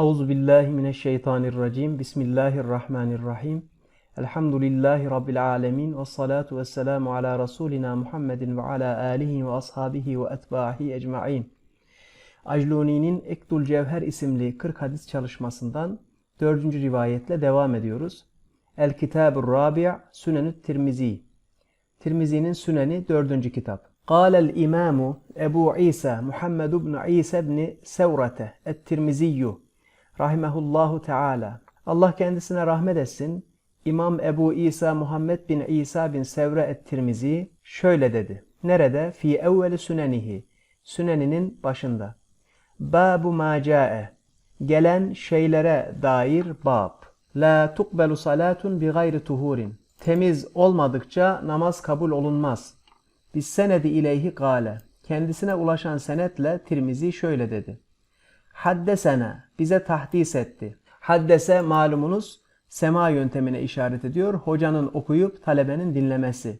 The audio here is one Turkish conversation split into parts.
Euzu billahi mineşşeytanirracim. Bismillahirrahmanirrahim. Elhamdülillahi rabbil alamin ve salatu vesselamu ala rasulina Muhammedin ve ala alihi ve ashabihi ve etbahi ecmaîn. Acluni'nin Ekdul Cevher isimli 40 hadis çalışmasından 4. rivayetle devam ediyoruz. El Kitabur Rabi' Sünenü't Tirmizi. Tirmizi'nin Süneni 4. kitap. قال الإمام أبو عيسى محمد بن عيسى بن سورة الترمذي rahimehullahu teala. Allah kendisine rahmet etsin. İmam Ebu İsa Muhammed bin İsa bin Sevre et-Tirmizi şöyle dedi. Nerede? Fi evveli sünenihi. Süneninin başında. Babu ma cae. Gelen şeylere dair bab. La tukbelu salatun bi gayri tuhurin. Temiz olmadıkça namaz kabul olunmaz. Biz senedi ileyhi gale. Kendisine ulaşan senetle Tirmizi şöyle dedi. Haddesene bize tahdis etti. Haddese malumunuz sema yöntemine işaret ediyor. Hocanın okuyup talebenin dinlemesi.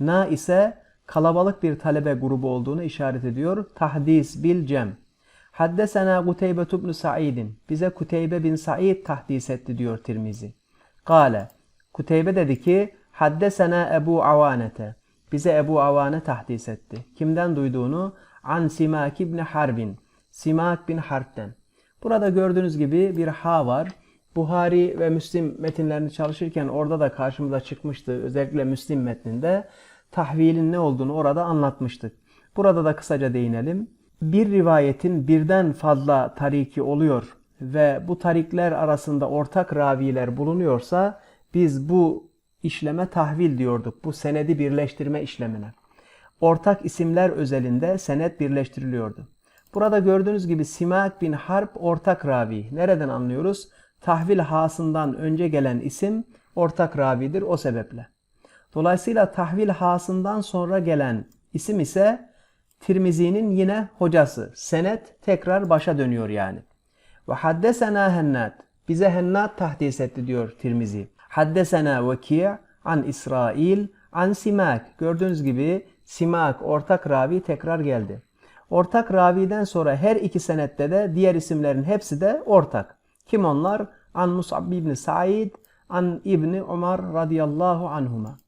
Na ise kalabalık bir talebe grubu olduğunu işaret ediyor. Tahdis bil cem. Haddesena Kuteybe ibn Sa'idin. Bize Kuteybe bin Sa'id tahdis etti diyor Tirmizi. Kale. Kuteybe dedi ki Haddesena Ebu Avanete. Bize Ebu Avane tahdis etti. Kimden duyduğunu? An Simak ibn Harbin. Simak bin Harp'ten. Burada gördüğünüz gibi bir ha var. Buhari ve Müslim metinlerini çalışırken orada da karşımıza çıkmıştı. Özellikle Müslim metninde tahvilin ne olduğunu orada anlatmıştık. Burada da kısaca değinelim. Bir rivayetin birden fazla tariki oluyor ve bu tarikler arasında ortak raviler bulunuyorsa biz bu işleme tahvil diyorduk. Bu senedi birleştirme işlemine. Ortak isimler özelinde senet birleştiriliyordu. Burada gördüğünüz gibi Simak bin Harp ortak ravi. Nereden anlıyoruz? Tahvil hasından önce gelen isim ortak ravidir o sebeple. Dolayısıyla tahvil hasından sonra gelen isim ise Tirmizi'nin yine hocası. Senet tekrar başa dönüyor yani. Ve haddesena hennat. Bize hennat tahdis etti diyor Tirmizi. Haddesena veki' an İsrail an Simak. Gördüğünüz gibi Simak ortak ravi tekrar geldi. Ortak raviden sonra her iki senette de diğer isimlerin hepsi de ortak. Kim onlar? An Mus'ab ibn Said, an İbni Umar radıyallahu anhuma.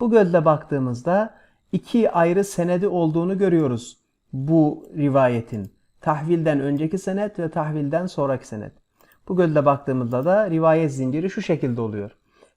Bu gözle baktığımızda iki ayrı senedi olduğunu görüyoruz bu rivayetin. Tahvilden önceki senet ve tahvilden sonraki senet. Bu gözle baktığımızda da rivayet zinciri şu şekilde oluyor.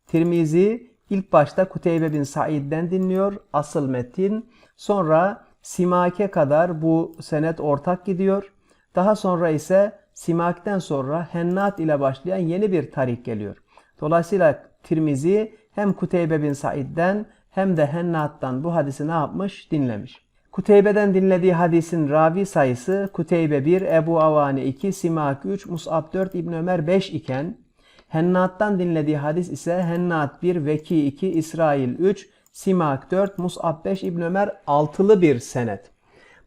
Tirmizi ilk başta Kuteybe bin Said'den dinliyor asıl metin. Sonra Simak'e kadar bu senet ortak gidiyor. Daha sonra ise Simak'ten sonra Hennat ile başlayan yeni bir tarik geliyor. Dolayısıyla Tirmizi hem Kuteybe bin Said'den hem de Hennat'tan bu hadisi ne yapmış? Dinlemiş. Kuteybe'den dinlediği hadisin ravi sayısı Kuteybe 1, Ebu Avani 2, Simak 3, Mus'ab 4, İbn Ömer 5 iken Hennat'tan dinlediği hadis ise Hennat 1, Veki 2, İsrail 3, Simak 4, Mus'ab 5, İbn Ömer 6'lı bir senet.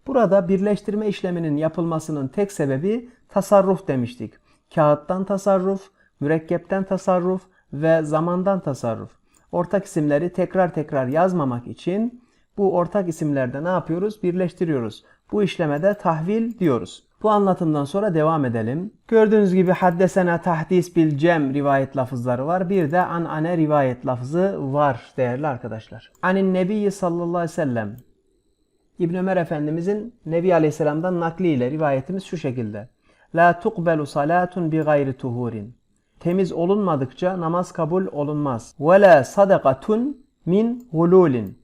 Burada birleştirme işleminin yapılmasının tek sebebi tasarruf demiştik. Kağıttan tasarruf, mürekkepten tasarruf ve zamandan tasarruf. Ortak isimleri tekrar tekrar yazmamak için bu ortak isimlerde ne yapıyoruz? Birleştiriyoruz. Bu işlemede tahvil diyoruz. Bu anlatımdan sonra devam edelim. Gördüğünüz gibi haddesena tahdis bil cem rivayet lafızları var. Bir de an ane rivayet lafızı var değerli arkadaşlar. Anin nebiyyi sallallahu aleyhi ve sellem. İbn Ömer Efendimizin Nebi Aleyhisselam'dan nakliyle rivayetimiz şu şekilde. La tuqbelu salatun bi gayri tuhurin. Temiz olunmadıkça namaz kabul olunmaz. Ve la sadakatun min hululin.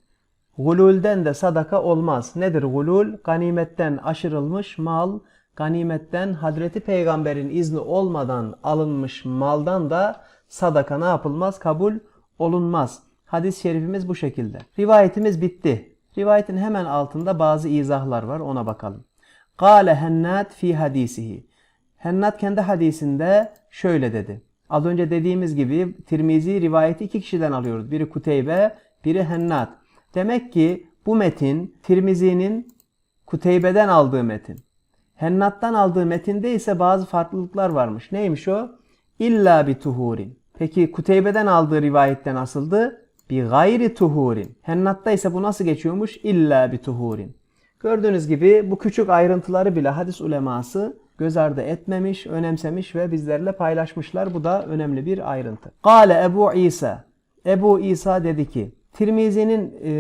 Gululden de sadaka olmaz. Nedir gulul? Ganimetten aşırılmış mal, ganimetten Hazreti Peygamber'in izni olmadan alınmış maldan da sadaka ne yapılmaz? Kabul olunmaz. Hadis-i şerifimiz bu şekilde. Rivayetimiz bitti. Rivayetin hemen altında bazı izahlar var ona bakalım. Kale hennat fi hadisihi. Hennat kendi hadisinde şöyle dedi. Az önce dediğimiz gibi Tirmizi rivayeti iki kişiden alıyoruz. Biri Kuteybe, biri Hennat. Demek ki bu metin Tirmizi'nin Kuteybe'den aldığı metin. Hennat'tan aldığı metinde ise bazı farklılıklar varmış. Neymiş o? İlla bi tuhurin. Peki Kuteybe'den aldığı rivayette nasıldı? Bi gayri tuhurin. Hennat'ta ise bu nasıl geçiyormuş? İlla bi tuhurin. Gördüğünüz gibi bu küçük ayrıntıları bile hadis uleması göz ardı etmemiş, önemsemiş ve bizlerle paylaşmışlar. Bu da önemli bir ayrıntı. Kale Ebu İsa. Ebu İsa dedi ki, Tirmizi'nin e,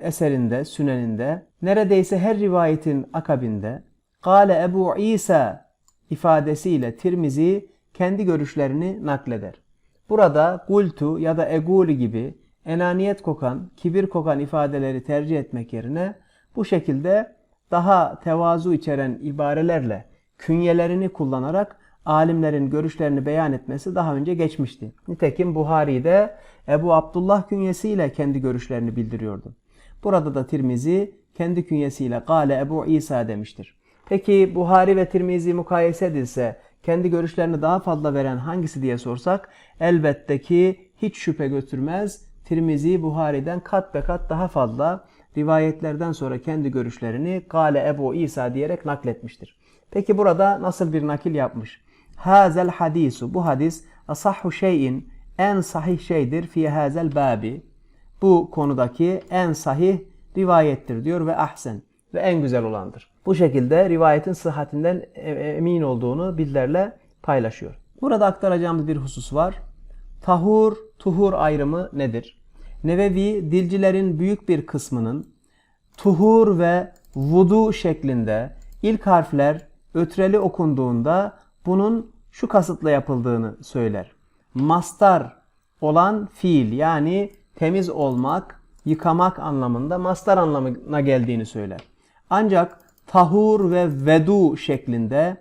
eserinde, süneninde, neredeyse her rivayetin akabinde, Kale Ebu İsa ifadesiyle Tirmizi kendi görüşlerini nakleder. Burada gultu ya da egulu gibi enaniyet kokan, kibir kokan ifadeleri tercih etmek yerine bu şekilde daha tevazu içeren ibarelerle künyelerini kullanarak alimlerin görüşlerini beyan etmesi daha önce geçmişti. Nitekim Buhari'de Ebu Abdullah künyesiyle kendi görüşlerini bildiriyordu. Burada da Tirmizi kendi künyesiyle Gale Ebu İsa demiştir. Peki Buhari ve Tirmizi mukayese edilse kendi görüşlerini daha fazla veren hangisi diye sorsak elbette ki hiç şüphe götürmez. Tirmizi Buhari'den kat be kat daha fazla rivayetlerden sonra kendi görüşlerini Gale Ebu İsa diyerek nakletmiştir. Peki burada nasıl bir nakil yapmış? Hazel hadisu bu hadis asahhu şeyin en sahih şeydir fi hazel babi. Bu konudaki en sahih rivayettir diyor ve ahsen ve en güzel olandır. Bu şekilde rivayetin sıhhatinden e- emin olduğunu bizlerle paylaşıyor. Burada aktaracağımız bir husus var. Tahur, tuhur ayrımı nedir? Nevevi dilcilerin büyük bir kısmının tuhur ve vudu şeklinde ilk harfler ötreli okunduğunda bunun şu kasıtla yapıldığını söyler. Mastar olan fiil yani temiz olmak, yıkamak anlamında mastar anlamına geldiğini söyler. Ancak tahur ve vedu şeklinde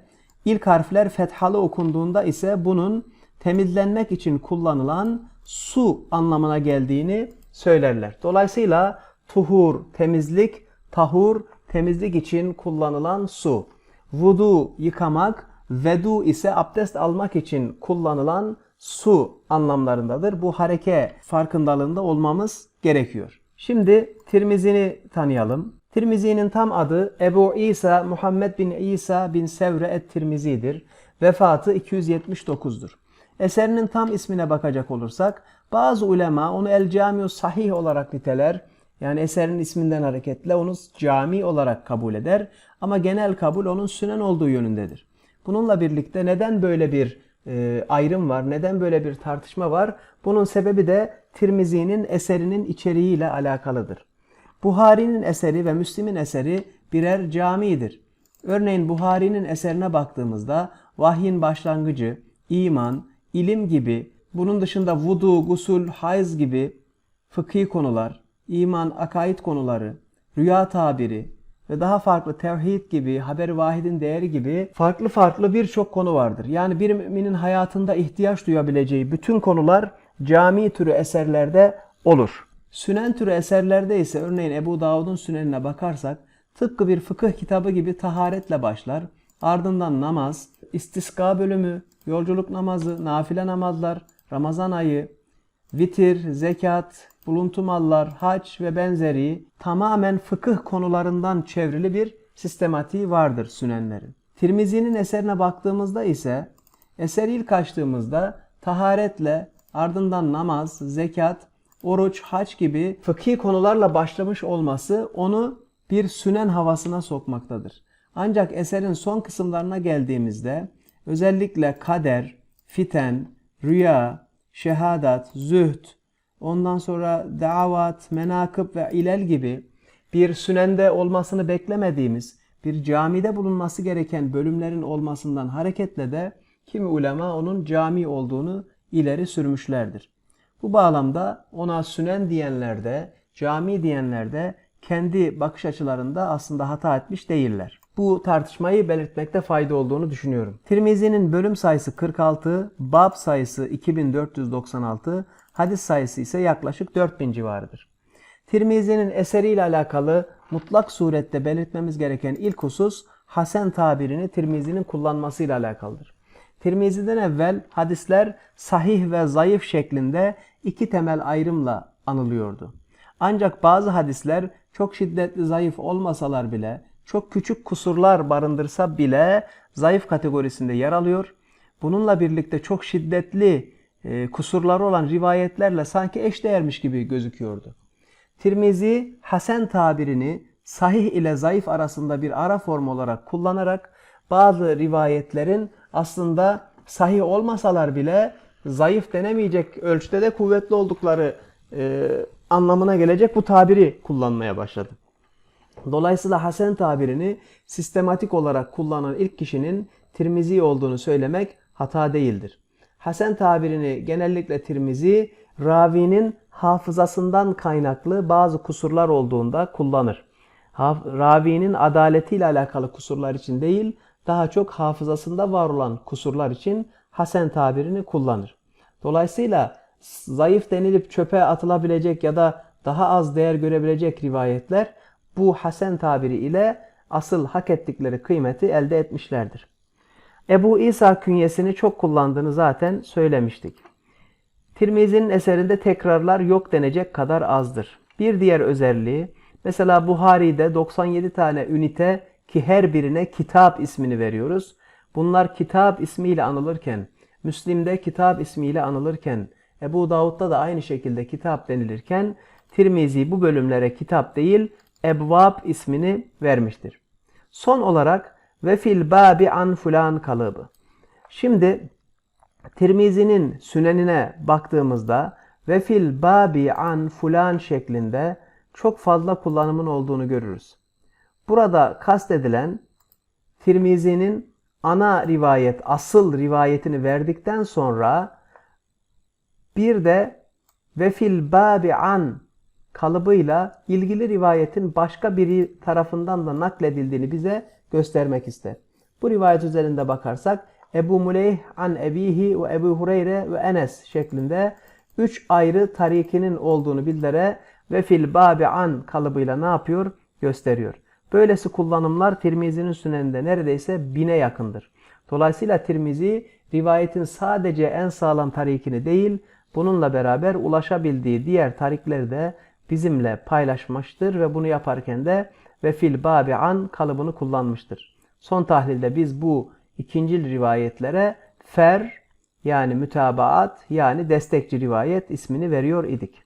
ilk harfler fethalı okunduğunda ise bunun temizlenmek için kullanılan su anlamına geldiğini söylerler. Dolayısıyla tuhur temizlik, tahur temizlik için kullanılan su. Vudu yıkamak, vedu ise abdest almak için kullanılan su anlamlarındadır. Bu hareke farkındalığında olmamız gerekiyor. Şimdi Tirmizi'ni tanıyalım. Tirmizi'nin tam adı Ebu İsa Muhammed bin İsa bin Sevre et-Tirmizi'dir. Vefatı 279'dur. Eserinin tam ismine bakacak olursak bazı ulema onu El Camiu Sahih olarak niteler. Yani eserin isminden hareketle onu cami olarak kabul eder. Ama genel kabul onun sünen olduğu yönündedir. Bununla birlikte neden böyle bir e, ayrım var, neden böyle bir tartışma var? Bunun sebebi de Tirmizi'nin eserinin içeriğiyle alakalıdır. Buhari'nin eseri ve Müslim'in eseri birer camidir. Örneğin Buhari'nin eserine baktığımızda vahyin başlangıcı, iman, ilim gibi, bunun dışında vudu, gusul, hayz gibi fıkhi konular, iman, akaid konuları, rüya tabiri ve daha farklı tevhid gibi, haber vahidin değeri gibi farklı farklı birçok konu vardır. Yani bir müminin hayatında ihtiyaç duyabileceği bütün konular cami türü eserlerde olur. Sünen türü eserlerde ise örneğin Ebu Davud'un sünenine bakarsak tıpkı bir fıkıh kitabı gibi taharetle başlar. Ardından namaz, istiska bölümü, yolculuk namazı, nafile namazlar, Ramazan ayı, vitir, zekat, buluntu mallar, hac ve benzeri tamamen fıkıh konularından çevrili bir sistematiği vardır sünenlerin. Tirmizi'nin eserine baktığımızda ise eser ilk açtığımızda taharetle ardından namaz, zekat, oruç, hac gibi fıkhi konularla başlamış olması onu bir sünen havasına sokmaktadır. Ancak eserin son kısımlarına geldiğimizde özellikle kader, fiten, rüya, şehadat, zühd, ondan sonra davat, menakıb ve ilel gibi bir sünende olmasını beklemediğimiz bir camide bulunması gereken bölümlerin olmasından hareketle de kimi ulema onun cami olduğunu ileri sürmüşlerdir. Bu bağlamda ona sünen diyenler de, cami diyenler de kendi bakış açılarında aslında hata etmiş değiller. Bu tartışmayı belirtmekte fayda olduğunu düşünüyorum. Tirmizi'nin bölüm sayısı 46, bab sayısı 2496, hadis sayısı ise yaklaşık 4000 civarıdır. Tirmizi'nin eseriyle alakalı mutlak surette belirtmemiz gereken ilk husus Hasen tabirini Tirmizi'nin kullanmasıyla alakalıdır. Tirmizi'den evvel hadisler sahih ve zayıf şeklinde iki temel ayrımla anılıyordu. Ancak bazı hadisler çok şiddetli zayıf olmasalar bile, çok küçük kusurlar barındırsa bile zayıf kategorisinde yer alıyor. Bununla birlikte çok şiddetli e, kusurları olan rivayetlerle sanki eşdeğermiş gibi gözüküyordu. Tirmizi Hasen tabirini sahih ile zayıf arasında bir ara form olarak kullanarak bazı rivayetlerin aslında sahih olmasalar bile zayıf denemeyecek ölçüde de kuvvetli oldukları e, anlamına gelecek bu tabiri kullanmaya başladı. Dolayısıyla Hasan tabirini sistematik olarak kullanan ilk kişinin Tirmizi olduğunu söylemek hata değildir. Hasan tabirini genellikle Tirmizi ravinin hafızasından kaynaklı bazı kusurlar olduğunda kullanır. Ravinin adaletiyle alakalı kusurlar için değil, daha çok hafızasında var olan kusurlar için Hasan tabirini kullanır. Dolayısıyla zayıf denilip çöpe atılabilecek ya da daha az değer görebilecek rivayetler bu Hasan tabiri ile asıl hak ettikleri kıymeti elde etmişlerdir. Ebu İsa künyesini çok kullandığını zaten söylemiştik. Tirmizi'nin eserinde tekrarlar yok denecek kadar azdır. Bir diğer özelliği mesela Buhari'de 97 tane ünite ki her birine kitap ismini veriyoruz. Bunlar kitap ismiyle anılırken, Müslim'de kitap ismiyle anılırken, Ebu Davud'da da aynı şekilde kitap denilirken Tirmizi bu bölümlere kitap değil Ebvab ismini vermiştir. Son olarak ve fil babi an fulan kalıbı. Şimdi Tirmizi'nin sünenine baktığımızda ve fil babi an fulan şeklinde çok fazla kullanımın olduğunu görürüz. Burada kastedilen Tirmizi'nin ana rivayet, asıl rivayetini verdikten sonra bir de ve fil babi an kalıbıyla ilgili rivayetin başka biri tarafından da nakledildiğini bize göstermek ister. Bu rivayet üzerinde bakarsak Ebu Muleyh an Ebihi ve Ebu Hureyre ve Enes şeklinde üç ayrı tarikinin olduğunu bildire ve fil babi an kalıbıyla ne yapıyor? Gösteriyor. Böylesi kullanımlar Tirmizi'nin süneninde neredeyse bine yakındır. Dolayısıyla Tirmizi rivayetin sadece en sağlam tarikini değil, bununla beraber ulaşabildiği diğer tarikleri de bizimle paylaşmıştır ve bunu yaparken de ve fil babi an kalıbını kullanmıştır. Son tahlilde biz bu ikinci rivayetlere fer yani mütabaat yani destekçi rivayet ismini veriyor idik.